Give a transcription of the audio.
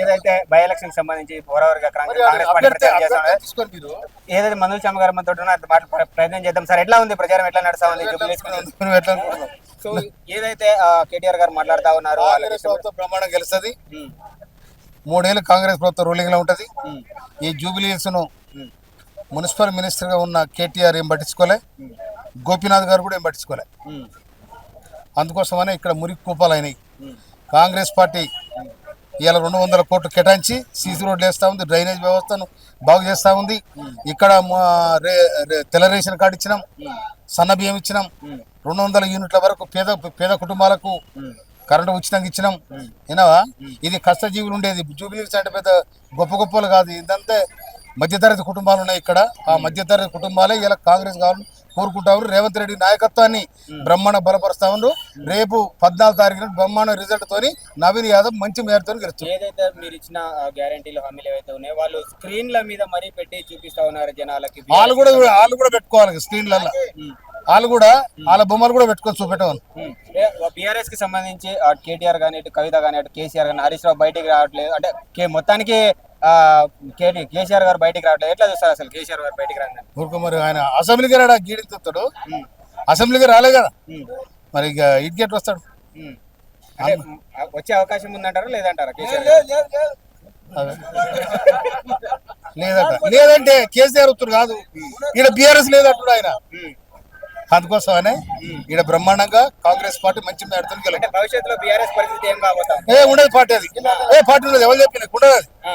ఏదైతే by election సంబంధించి పోరావరిగా Congress party ఏదైతే మందుల శ్యామ గారు మనతో ప్రయత్నం చేద్దాం. సార్ ఎట్లా ఉంది ప్రచారం? ఎట్లా నడుస్తా ఉంది? సో ఏదైతే కేటీఆర్ గారు మాట్లాడుతా ఉన్నారు బ్రహ్మాండం గెలుస్తుంది. మూడేళ్ళు కాంగ్రెస్ ప్రభుత్వం రూలింగ్లో ఉంటది. ఈ జూబిలీస్ను మున్సిపల్ మినిస్టర్గా ఉన్న కేటీఆర్ ఏం పట్టించుకోలే. గోపీనాథ్ గారు కూడా ఏం పట్టించుకోలే. అందుకోసమనే ఇక్కడ మురికి కూపాలు అయినాయి. కాంగ్రెస్ పార్టీ ఇవాళ రెండు వందల కోట్లు కేటాయించి సీసీ రోడ్లు వేస్తూ ఉంది డ్రైనేజ్ వ్యవస్థను బాగు చేస్తూ ఉంది. ఇక్కడ మా రే- తెల్ల రేషన్ కార్డు ఇచ్చినాం సన్న బియ్యం ఇచ్చినాం రెండు వందల యూనిట్ల వరకు పేద పేద కుటుంబాలకు కరెంటు ఉచితంగా ఇచ్చినాం. విన్నావా? ఇది కష్టజీవులు ఉండేది. జూబిలీస్ అంటే పెద్ద గొప్ప గొప్పలు కాదు. ఇదంతే మధ్యతరగతి కుటుంబాలు ఉన్నాయి ఇక్కడ. ఆ మధ్యతరగతి కుటుంబాలే ఇలా కాంగ్రెస్ కావాలని కోరుకుంటా ఉన్నారు రేవంత్ రెడ్డి నాయకత్వాన్ని బ్రహ్మాండ బలపరుస్తా ఉన్నారు రేపు పద్నాలుగు తారీఖున బ్రహ్మాండ రిజల్ట్ తోని నవీన్ యాదవ్ మంచి మేరతో గెలుస్తారు. ఏదైతే మీరు ఇచ్చిన గ్యారంటీలు హామీలు ఏవైతే ఉన్నాయో వాళ్ళు స్క్రీన్ల మీద మరీ పెట్టి చూపిస్తా ఉన్నారు జనాలకి. వాళ్ళు కూడా వాళ్ళు కూడా పెట్టుకోవాలి స్క్రీన్లలో వాళ్ళు కూడా వాళ్ళ బొమ్మలు కూడా పెట్టుకొని చూపెట్టవాలి. బీఆర్ఎస్కి సంబంధించి అటు కేటీఆర్ కానీ ఇటు కవిత కానీ అటు కేసీఆర్ కానీ హరీష్ రావు బయటికి రావట్లేదు. అంటే మొత్తానికి కేటీ కేసీఆర్ గారు బయటికి రావట్లేదు. ఎట్లా చూస్తారు అసలు కేసీఆర్ గారు బయటికి రాగానే? ఊరుకో మరి ఆయన అసెంబ్లీకి రాడా? గీడించుతాడు అసెంబ్లీకి రాలే కదా? మరి ఇక ఇటుకి ఎట్లా వస్తాడు. అంటే వచ్చే అవకాశం ఉందంటారా లేదంటారా కేసీఆర్ గారు? లేదట. లేదంటే కేసీఆర్ ఉత్తరు కాదు. ఈడ బీఆర్ఎస్ లేదంటాడు ఆయన. ఉమ్. అందుకోసమనే ఈడ బ్రహ్మాండంగా కాంగ్రెస్ పార్టీ మంచి మేడతో అంటే గెలవడం భవిష్యత్తులో బీఆర్ఎస్ పరిస్థితి ఏం కాబోతాం? ఏ ఉండదు పార్టీ అది. ఏ పార్టీ ఉండదు. ఎవరు చెప్పిన? ఉండదు అది. ఆ.